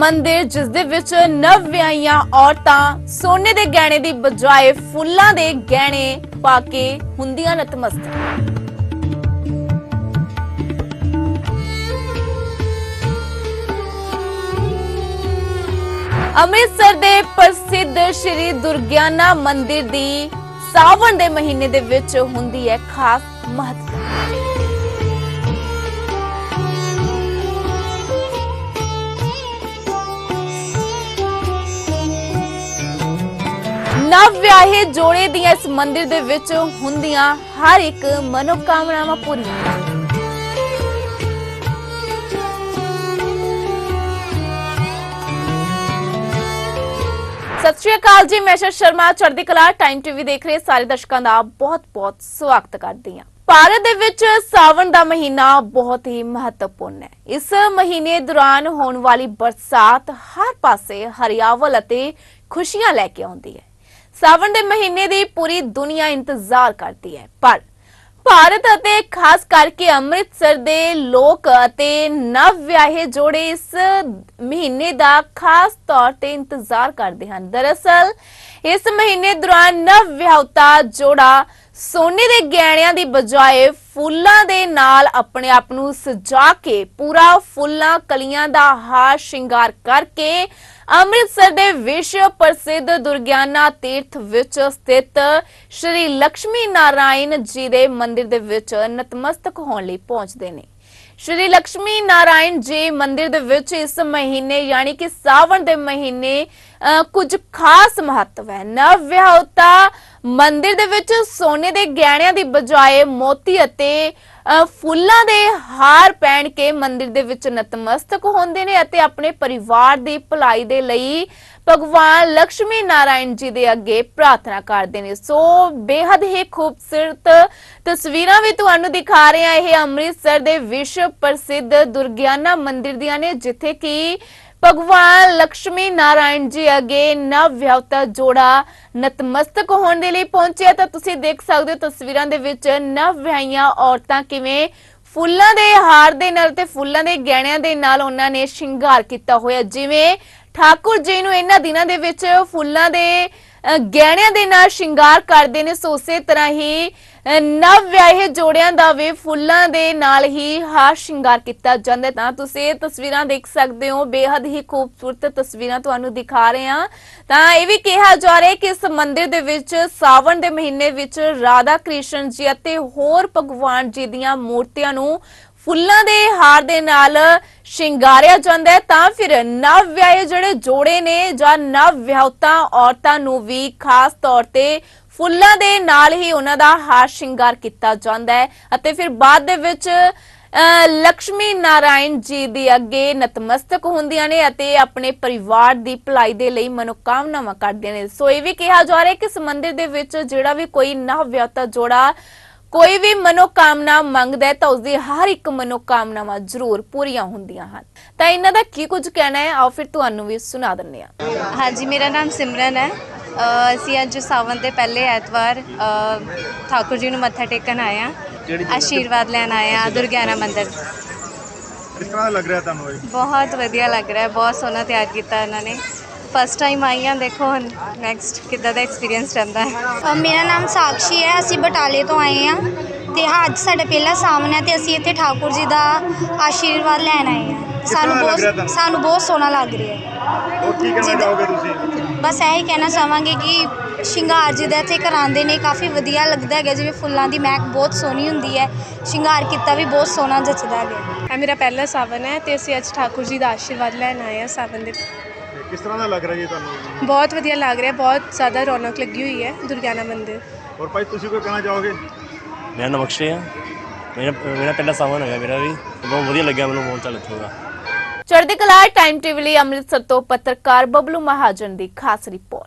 ਮੰਦਿਰ ਜਿਸ ਦੇ ਵਿੱਚ ਨਵ ਵਿਆਹੀਆਂ ਔਰਤਾਂ ਸੋਨੇ ਦੇ ਗਹਿਣੇ ਦੀ ਬਜਾਏ ਫੁੱਲਾਂ ਦੇ ਗਹਿਣੇ ਪਾ ਕੇ ਹੁੰਦੀਆਂ ਨਤਮਸਤਕ। ਅੰਮ੍ਰਿਤਸਰ ਦੇ ਪ੍ਰਸਿੱਧ ਸ਼੍ਰੀ ਦੁਰਗਿਆਨਾ ਮੰਦਿਰ ਦੀ ਸਾਵਣ ਦੇ ਮਹੀਨੇ ਦੇ ਵਿੱਚ ਹੁੰਦੀ ਹੈ ਖਾਸ ਮਹੱਤਤਾ। ਨਵ ਵਿਆਹੇ ਜੋੜੇ ਦੀਆਂ ਇਸ ਮੰਦਿਰ ਦੇ ਵਿੱਚ ਹੁੰਦੀਆਂ ਹਰ ਇੱਕ ਮਨੋਕਾਮਨਾਵਾਂ ਪੂਰੀਆਂ। ਸਤਿ ਸ਼੍ਰੀ ਅਕਾਲ ਜੀ, ਮੈਂ ਸ਼ਰਮਾ, ਚੜ੍ਹਦੀ ਕਲਾ ਟਾਈਮ ਟੀਵੀ ਦੇਖ ਰਹੇ ਸਾਰੇ ਦਰਸ਼ਕਾਂ ਦਾ ਬਹੁਤ-ਬਹੁਤ ਸਵਾਗਤ ਕਰਦੀ ਹਾਂ। ਭਾਰਤ ਦੇ ਵਿੱਚ ਸਾਵਣ ਦਾ ਮਹੀਨਾ ਬਹੁਤ ਹੀ ਮਹੱਤਵਪੂਰਨ ਹੈ। ਇਸ ਮਹੀਨੇ ਦੌਰਾਨ ਹੋਣ ਵਾਲੀ ਬਰਸਾਤ ਹਰ ਪਾਸੇ ਹਰਿਆਵਲ ਅਤੇ ਖੁਸ਼ੀਆਂ ਲੈ ਕੇ ਆਉਂਦੀ ਹੈ। ਸਾਵਣ ਦੇ ਮਹੀਨੇ ਦੀ ਪੂਰੀ ਦੁਨੀਆ ਇੰਤਜ਼ਾਰ ਕਰਦੀ ਹੈ। ਪਰ ਭਾਰਤ ਅਤੇ ਖਾਸ ਕਰਕੇ ਅੰਮ੍ਰਿਤਸਰ ਦੇ ਲੋਕ ਅਤੇ ਨਵ ਵਿਆਹੇ ਜੋੜੇ ਇਸ ਮਹੀਨੇ ਦਾ ਖਾਸ ਤੌਰ ਤੇ ਇੰਤਜ਼ਾਰ ਕਰਦੇ ਹਨ। ਦਰਅਸਲ, ਇਸ ਮਹੀਨੇ ਦੌਰਾਨ ਨਵ ਵਿਆਹੁਤਾ ਜੋੜਾ ਸੋਨੇ ਦੇ ਗਹਿਣਿਆਂ ਦੀ ਬਜਾਏ ਫੁੱਲਾਂ ਦੇ ਨਾਲ ਆਪਣੇ ਆਪ ਨੂੰ ਸਜਾ ਕੇ ਪੂਰਾ ਫੁੱਲਾਂ ਕਲੀਆਂ ਦਾ ਹਾਰ ਸ਼ਿੰਗਾਰ ਕਰਕੇ ਅੰਮ੍ਰਿਤਸਰ ਦੇ ਵਿਸ਼ਵ ਪ੍ਰਸਿੱਧ ਦੁਰਗਿਆਨਾ ਤੀਰਥ ਵਿੱਚ ਸਥਿਤ ਸ਼੍ਰੀ ਲక్ష్ਮੀ ਨਾਰਾਇਣ ਜੀ ਦੇ ਮੰਦਿਰ ਦੇ ਵਿੱਚ ਨਤਮਸਤਕ ਹੋਣ ਲਈ ਪਹੁੰਚਦੇ ਨੇ। ਸ਼੍ਰੀ ਲక్ష్ਮੀ ਨਾਰਾਇਣ ਜੀ ਮੰਦਿਰ ਦੇ ਵਿੱਚ ਇਸ ਮਹੀਨੇ ਯਾਨੀ ਕਿ ਸਾਵਣ ਦੇ ਮਹੀਨੇ ਕੁਝ ਖਾਸ ਮਹੱਤਵ ਹੈ। ਨਵ ਵਿਆਹਤਾ ਮੰਦਿਰ ਦੇ ਵਿੱਚ ਸੋਨੇ ਦੇ ਗਹਿਣਿਆਂ ਦੀ ਬਜਾਏ ਮੋਤੀ ਅਤੇ ਫੁੱਲਾਂ ਦੇ ਹਾਰ ਪਹਿਨ ਕੇ ਮੰਦਿਰ ਦੇ ਵਿੱਚ ਨਤਮਸਤਕ ਹੁੰਦੇ ਨੇ ਅਤੇ ਆਪਣੇ ਪਰਿਵਾਰ ਦੀ ਭਲਾਈ ਦੇ ਲਈ ਭਗਵਾਨ ਲక్ష్ਮੀ ਨਾਰਾਇਣ ਜੀ ਦੇ ਅੱਗੇ ਪ੍ਰਾਰਥਨਾ ਕਰਦੇ ਨੇ। ਸੋ ਬੇहद ਹੀ ਖੂਬਸੂਰਤ ਤਸਵੀਰਾਂ ਵੀ ਤੁਹਾਨੂੰ ਦਿਖਾ ਰਹੇ ਹਾਂ। ਇਹ ਅੰਮ੍ਰਿਤਸਰ ਦੇ ਵਿਸ਼ਵ ਪ੍ਰਸਿੱਧ ਦੁਰਗਿਆਨਾ ਮੰਦਿਰ ਦੀਆਂ ਨੇ, ਜਿੱਥੇ ਕਿ ਭਗਵਾਨ ਲక్ష్ਮੀ ਨਾਰਾਇਣ ਜੀ ਅੱਗੇ ਨਵ ਜੋੜਾ ਨਤਮਸਤਕ ਹੋਣ ਦੇ ਲਈ ਪਹੁੰਚਿਆ ਤਾਂ ਤੁਸੀਂ ਦੇਖ ਸਕਦੇ ਹੋ ਤਸਵੀਰਾਂ ਦੇ ਵਿੱਚ ਨਵ ਔਰਤਾਂ ਕਿਵੇਂ ਫੁੱਲਾਂ ਦੇ ਹਾਰ ਦੇ ਨਾਲ ਤੇ ਫੁੱਲਾਂ ਦੇ ਗਹਿਣਿਆਂ ਦੇ ਨਾਲ ਉਹਨਾਂ ਨੇ ਸ਼ਿੰਗਾਰ ਕੀਤਾ ਹੋਇਆ। ਜਿਵੇਂ ਠਾਕੁਰ ਜੀ ਨੂੰ ਇਹਨਾਂ ਦਿਨਾਂ ਦੇ ਵਿੱਚ ਫੁੱਲਾਂ ਦੇ ਗਹਿਣਿਆਂ ਦੇ ਨਾਲ ਸ਼ਿੰਗਾਰ ਕਰਦੇ ਨੇ, ਸੋ ਉਸੇ ਤਰ੍ਹਾਂ ਹੀ ਨਵ ਵਿਆਹੇ ਜੋੜਿਆਂ ਦਾ ਵੀ ਫੁੱਲਾਂ ਦੇ ਨਾਲ ਹੀ ਹਾਰ ਸ਼ਿੰਗਾਰ ਕੀਤਾ ਜਾਂਦਾ ਤਾਂ ਤੁਸੀਂ ਇਹ ਤਸਵੀਰਾਂ ਦੇਖ ਸਕਦੇ ਹੋ। ਬੇहद ਹੀ ਖੂਬਸੂਰਤ ਤਸਵੀਰਾਂ ਤੁਹਾਨੂੰ ਦਿਖਾ ਰਹੇ ਹਾਂ। ਤਾਂ ਇਹ ਵੀ ਕਿਹਾ ਜਾ ਰਿਹਾ ਕਿ ਇਸ ਮੰਦਿਰ ਦੇ ਵਿੱਚ ਸਾਵਣ ਦੇ ਮਹੀਨੇ ਵਿੱਚ ਰਾਧਾ ਕ੍ਰਿਸ਼ਨ ਜੀ ਅਤੇ ਹੋਰ ਭਗਵਾਨ ਜੀ ਦੀਆਂ ਮੂਰਤੀਆਂ ਨੂੰ ਫੁੱਲਾਂ ਦੇ ਹਾਰ ਦੇ ਨਾਲ ਸ਼ਿੰਗਾਰਿਆ ਜਾਂਦਾ ਹੈ। ਤਾਂ ਫਿਰ ਨਵ ਵਿਆਹੇ ਜਿਹੜੇ ਜੋੜੇ ਨੇ ਜਾਂ ਨਵ ਵਿਆਹੁਤਾ ਔਰਤਾਂ ਨੂੰ ਵੀ ਖਾਸ ਤੌਰ ਤੇ ਫੁੱਲਾਂ ਦੇ ਨਾਲ ਹੀ ਉਹਨਾਂ ਦਾ ਹਾਰ ਸ਼ਿੰਗਾਰ ਕੀਤਾ ਜਾਂਦਾ ਹੈ ਅਤੇ ਫਿਰ ਬਾਅਦ ਦੇ ਵਿੱਚ ਲక్ష్ਮੀ ਨਾਰਾਇਣ ਜੀ ਦੇ ਅੱਗੇ ਨਤਮਸਤਕ ਹੁੰਦੀਆਂ ਨੇ ਅਤੇ ਆਪਣੇ ਪਰਿਵਾਰ ਦੀ ਭਲਾਈ ਦੇ ਲਈ ਮਨੋਕਾਮਨਾਵਾਂ ਕਰਦੀਆਂ ਨੇ। ਸੋ ਇਹ ਵੀ ਕਿਹਾ ਜਾ ਰਿਹਾ ਕਿ ਇਸ ਮੰਦਿਰ ਦੇ ਵਿੱਚ ਜਿਹੜਾ ਵੀ ਕੋਈ ਨਵ ਵਿਆਹੁਤਾ ਜੋੜਾ ਕੋਈ ਵੀ ਮਨੋਕਾਮਨਾ ਮੰਗਦਾ ਹੈ ਤਾਂ ਉਸਦੀ ਹਰ ਇੱਕ ਮਨੋਕਾਮਨਾਵਾਂ ਜ਼ਰੂਰ ਪੂਰੀਆਂ ਹੁੰਦੀਆਂ ਹਨ। ਤਾਂ ਇਹਨਾਂ ਦਾ ਕੀ ਕੁਝ ਕਹਿਣਾ ਹੈ? ਆਓ ਫਿਰ ਤੁਹਾਨੂੰ ਵੀ ਸੁਣਾ ਦਿੰਦੇ ਹਾਂ। ਹਾਂਜੀ, ਮੇਰਾ ਨਾਮ ਸਿਮਰਨ ਹੈ। ਅਸੀਂ ਅੱਜ ਸਾਵਨ ਦੇ ਪਹਿਲੇ ਐਤਵਾਰ ਅ, ਠਾਕੁਰ ਜੀ ਨੂੰ ਮੱਥਾ ਟੇਕਣ ਆਏ ਹਾਂ। ਆਸ਼ੀਰਵਾਦ ਲੈਣ ਆਏ ਹਾਂ ਦੁਰਗਿਆਨਾ ਮੰਦਿਰ। ਕਿਸ ਤਰ੍ਹਾਂ ਲੱਗ ਰਿਹਾ ਤੁਹਾਨੂੰ ਇਹ? ਬਹੁਤ ਵਧੀਆ ਲੱਗ ਰਿਹਾ ਬਹੁਤ ਸੋਹਣਾ ਤਿਆਰ ਕੀਤਾ ਇਹਨਾਂ ਨੇ। ਫਸਟ ਟਾਈਮ ਆਈ ਹਾਂ ਦੇਖੋ ਹੁਣ ਨੈਕਸਟ ਕਿੱਦਾਂ ਦਾ ਐਕਸਪੀਰੀਅੰਸ ਰਹਿੰਦਾ ਹੈ। ਮੇਰਾ ਨਾਮ ਸਾਕਸ਼ੀ ਹੈ ਅਸੀਂ ਬਟਾਲੇ ਤੋਂ ਆਏ ਹਾਂ। ਤੇ ਅੱਜ ਸਾਡਾ ਪਹਿਲਾ ਸਾਮਨ ਹੈ ਤੇ ਅਸੀਂ ਇੱਥੇ ਠਾਕੁਰ ਜੀ ਦਾ ਆਸ਼ੀਰਵਾਦ ਲੈਣ ਆਏ ਹਾਂ। ਸਾਨੂੰ ਬਹੁਤ? ਸਾਨੂੰ ਬਹੁਤ ਸੋਹਣਾ ਲੱਗ ਰਿਹਾ ਹੈ। ਹੋਰ ਕੀ ਕਹਿਣਾ ਚਾਹੋਗੇ ਤੁਸੀਂ? ਬਸ ਇਹੀ ਕਹਿਣਾ ਚਾਹਾਂਗੇ ਕਿ ਸ਼ਿੰਗਾਰ ਜਿਹਦਾ ਇੱਥੇ ਕਰਾਉਂਦੇ ਨੇ ਕਾਫੀ ਵਧੀਆ ਲੱਗਦਾ ਹੈਗਾ ਜਿਵੇਂ ਫੁੱਲਾਂ ਦੀ ਮਹਿਕ ਬਹੁਤ ਸੋਹਣੀ ਹੁੰਦੀ ਹੈ ਸ਼ਿੰਗਾਰ ਕੀਤਾ ਵੀ ਬਹੁਤ ਸੋਹਣਾ ਜੱਚਦਾ ਹੈਗਾ। ਇਹ ਮੇਰਾ ਪਹਿਲਾ ਸਾਵਨ ਹੈ ਤੇ ਅਸੀਂ ਅੱਜ ਠਾਕੁਰ ਜੀ ਦਾ ਆਸ਼ੀਰਵਾਦ ਲੈਣ ਆਏ ਹਾਂ ਸਾਵਨ ਦੇ। ਕਿਸ ਤਰ੍ਹਾਂ ਦਾ ਲੱਗ ਰਿਹਾ ਜੀ ਤੁਹਾਨੂੰ? ਬਹੁਤ ਵਧੀਆ ਲੱਗ ਰਿਹਾ ਬਹੁਤ ਜ਼ਿਆਦਾ ਰੌਣਕ ਲੱਗੀ ਹੋਈ ਹੈ ਦੁਰਗਿਆਨਾ ਮੰਦਿਰ। ਹੋਰ ਭਾਈ ਤੁਸੀਂ ਕੋਈ ਕਹਿਣਾ ਚਾਹੋਗੇ? ਮੇਰਾ ਨਾਮ ਅਕਸ਼ੇ ਆ ਮੇਰਾ ਮੇਰਾ ਪਹਿਲਾ ਸਾਵਨ ਹੈਗਾ ਮੇਰਾ ਵੀ। ਬਹੁਤ ਵਧੀਆ ਲੱਗਿਆ ਮੈਨੂੰ ਬਹੁਤ ਚੱਲ ਇੱਥੋਂ ਦਾ। ਚੜ੍ਹਦੀ ਕਲਾ ਟਾਈਮ ਟੀਵੀ ਲਈ ਅੰਮ੍ਰਿਤਸਰ ਤੋਂ ਪੱਤਰਕਾਰ ਬਬਲੂ ਮਹਾਜਨ ਦੀ ਖਾਸ ਰਿਪੋਰਟ।